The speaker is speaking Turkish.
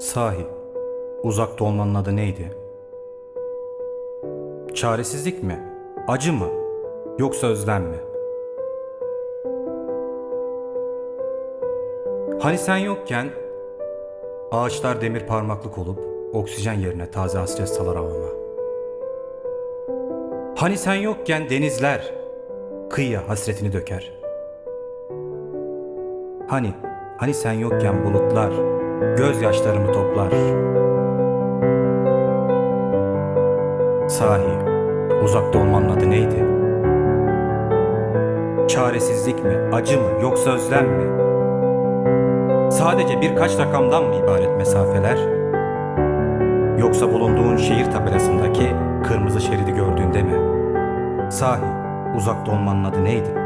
Sahi, uzakta olmanın adı neydi? Çaresizlik mi? Acı mı? Yoksa özlem mi? Hani sen yokken ağaçlar demir parmaklık olup oksijen yerine taze hasret salar havama. Hani sen yokken denizler kıyıya hasretini döker. Hani, hani sen yokken bulutlar gözyaşlarımı toplar. Sahi, uzakta olmanın adı neydi? Çaresizlik mi, acı mı, yoksa özlem mi? Sadece birkaç rakamdan mı ibaret mesafeler? Yoksa bulunduğun şehir tabelasındaki kırmızı şeridi gördüğünde mi? Sahi, uzakta olmanın adı neydi?